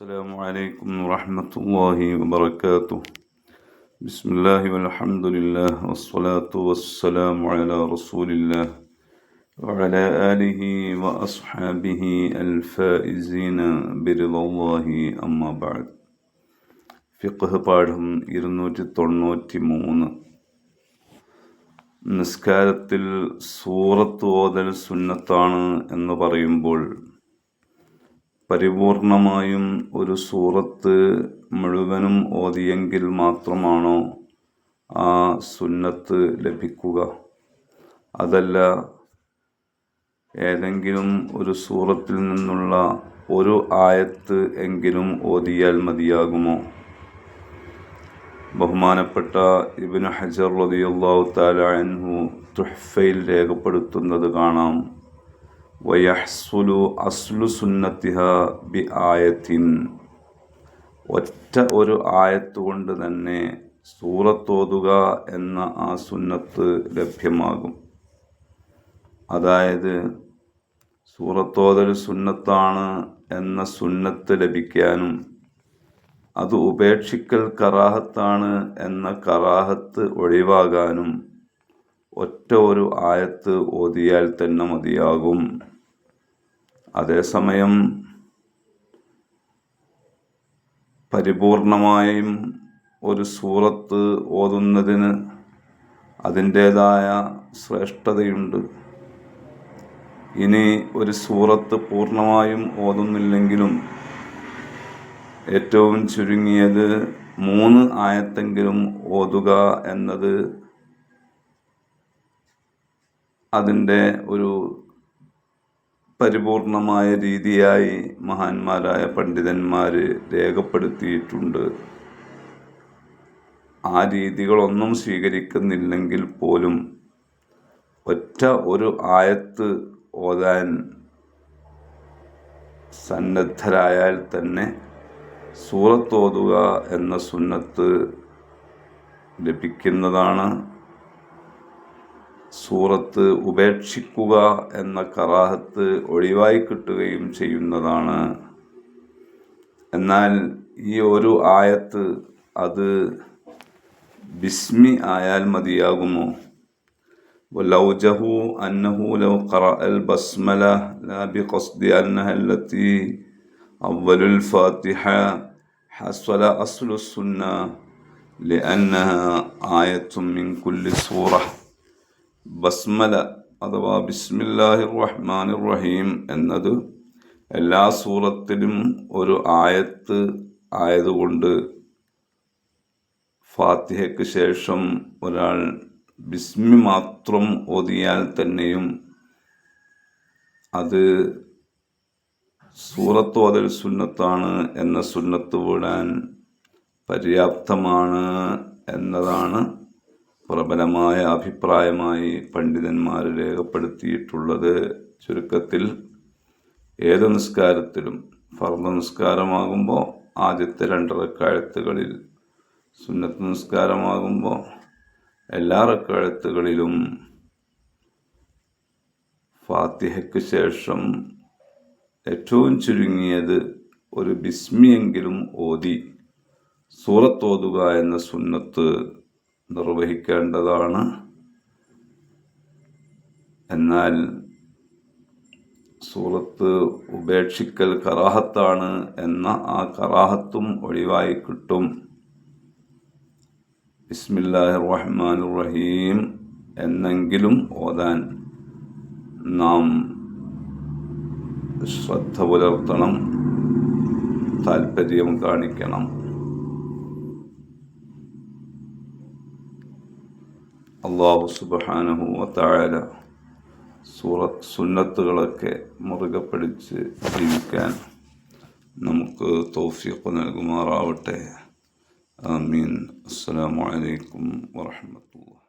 السلام عليكم ورحمة الله وبركاته بسم الله والحمد لله والصلاة والسلام على رسول الله وعلى آله وأصحابه الفائزين برضا الله أما بعد ഫിഖ് പാഠം ഇരുന്നൂറ്റി തൊണ്ണൂറ്റി മൂന്ന് നിസ്കാരത്തിൽ സൂറത്ത് ഓതൽ സുന്നത്താണ് എന്ന് പറയുമ്പോൾ പരിപൂർണമായും ഒരു സൂറത്ത് മുഴുവനും ഓതിയെങ്കിൽ മാത്രമാണോ ആ സുന്നത്ത് ലഭിക്കുക? അതല്ല ഏതെങ്കിലും ഒരു സൂറത്തിൽ നിന്നുള്ള ഒരു ആയത്ത് എങ്കിലും ഓതിയാൽ മതിയാകുമോ? ബഹുമാനപ്പെട്ട ഇബിന് ഹജർ റതിയുള്ള താല അൻഹു തുഹ്ഫയിൽ രേഖപ്പെടുത്തുന്നത് കാണാം. വയഹ്സുലു അസ്ലു സുന്നത്തിഹ ബി ആയത്തിൻ ഒറ്റ ഒരു ആയത്ത് കൊണ്ട് തന്നെ സൂറത്തോതുക എന്ന ആ സുന്നത്ത് ലഭ്യമാകും. അതായത് സൂറത്തോതൽ സുന്നത്താണ് എന്ന സുന്നത്ത് ലഭിക്കാനും അത് ഉപേക്ഷിക്കൽ കറാഹത്താണ് എന്ന കറാഹത്ത് ഒഴിവാകാനും ഒറ്റ ഒരു ആയത്ത് ഓതിയാൽ തന്നെ മതിയാകും. അതേസമയം പരിപൂർണമായും ഒരു സൂറത്ത് ഓതുന്നതിന് അതിന്റേതായ ശ്രേഷ്ഠതയുണ്ട്. ഇനി ഒരു സൂറത്ത് പൂർണമായും ഓതുന്നില്ലെങ്കിലും ഏറ്റവും ചുരുങ്ങിയത് മൂന്ന് ആയത്തെങ്കിലും ഓതുക എന്നത് അതിന്റെ ഒരു പരിപൂർണമായ രീതിയായി മഹാന്മാരായ പണ്ഡിതന്മാർ രേഖപ്പെടുത്തിയിട്ടുണ്ട്. ആ രീതികളൊന്നും സ്വീകരിക്കുന്നില്ലെങ്കിൽ പോലും ഒറ്റ ഒരു ആയത്ത് ഓതാൻ സന്നദ്ധരായാൽ തന്നെ സൂറത്തോതുക എന്ന സുന്നത്ത് ലഭിക്കുന്നതാണ് സൂറത്ത് ഉപേക്ഷിക്കുക എന്ന കറാഹത്ത് ഒഴിവായി കിട്ടുകയും ചെയ്യുന്നതാണ് എന്നാൽ ഈ ഒരു ആയത്ത് അത് ബിസ്മി ആയാൽ മതിയാകുമോ ولوجه أنه لو قرأ البسملة لا بقصد أنها التي أول الفاتحة حصل أصل السنة لأنها آية من كل سورة ബസ്മല അഥവാ ബിസ്മില്ലാഹി റഹ്മാൻ റഹീം എന്നത് എല്ലാ സൂറത്തിലും ഒരു ആയത്ത് ആയതുകൊണ്ട് ഫാത്തിഹയ്ക്ക് ശേഷം ഒരാൾ ബിസ്മി മാത്രം ഓതിയാൽ തന്നെയും അത് സൂറത്ത് ഓതൽ സുന്നത്താണ് എന്ന സുന്നത്ത് വിടാൻ പര്യാപ്തമാണ് എന്നതാണ് പ്രബലമായ അഭിപ്രായമായി പണ്ഡിതന്മാർ രേഖപ്പെടുത്തിയിട്ടുള്ളത് ചുരുക്കത്തിൽ ഏത് നിസ്കാരത്തിലും ഫർദ നിസ്കാരമാകുമ്പോൾ ആദ്യത്തെ രണ്ടറക്കാഴത്തുകളിൽ സുന്നത്ത് നിസ്കാരമാകുമ്പോൾ എല്ലാ റക്കാഴത്തുകളിലും ഫാത്തിഹയ്ക്ക് ശേഷം ഏറ്റവും ചുരുങ്ങിയത് ഒരു ബിസ്മിയെങ്കിലും ഓതി സൂറത്തോതുക എന്ന സുന്നത്ത് നിർവഹിക്കേണ്ടതാണ്. എന്നാൽ സൂറത്ത് ഉപേക്ഷിക്കൽ കറാഹത്താണ് എന്ന ആ കറാഹത്തും ഒഴിവായി കിട്ടും. ബിസ്മില്ലാഹി റഹ്മാൻ റഹീം എന്നെങ്കിലും ഓതാൻ നാം ശ്രദ്ധ പുലർത്തണം താല്പര്യം കാണിക്കണം. അള്ളാഹു സുബാനഹു താഴ സുറ സുന്നത്തുകളൊക്കെ മുറുകെ പിടിച്ച് ജീവിക്കാൻ നമുക്ക് തോഫിയൊക്കെ നൽകുമാറാവട്ടെ. ആമീൻ. അസ്സലാമു അലൈക്കും വറഹമത്തുള്ള